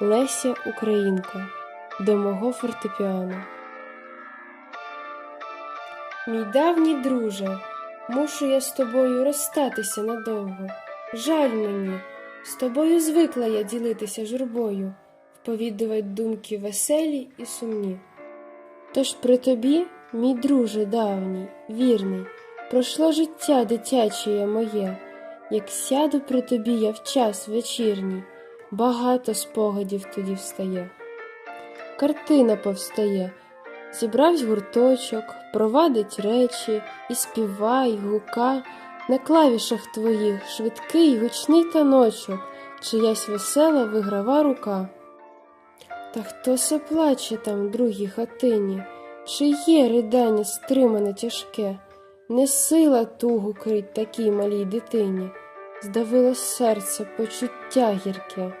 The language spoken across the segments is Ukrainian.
Леся Українка до мого фортепіано. Мій давній друже, мушу я з тобою розстатися надовго. Жаль мені, з тобою звикла я ділитися журбою, вповідувати думки веселі і сумні. Тож при тобі, мій друже давній, вірний, пройшло життя дитяче моє, як сяду при тобі я в час вечірній, багато спогадів тоді встає. Картина повстає, зібравсь гурточок, провадить речі, і співай, гука, на клавішах твоїх швидкий гучний таночок, чиясь весела виграва рука. Та хто се плаче там другій хатині? Чи є ридання стримане тяжке? Не сила тугу крить такій малій дитині, здавило серце почуття гірке.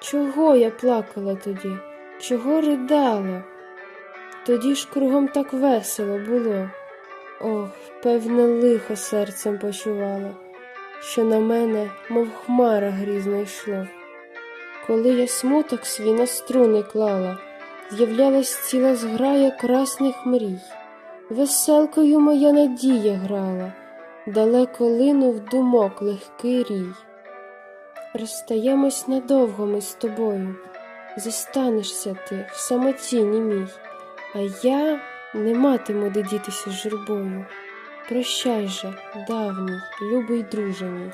Чого я плакала тоді? Чого ридала? Тоді ж кругом так весело було. Ох, певне лихо серцем почувала, що на мене, мов хмара грізно йшло. Коли я смуток свій на струни клала, з'являлась ціла зграя красних мрій. Веселкою моя надія грала, далеко линув думок легкий рій. Розстаємось надовго ми з тобою, зостанешся ти в самоті німій, а я не матиму де дітися журбою. Прощай же, давній, любий друже мій.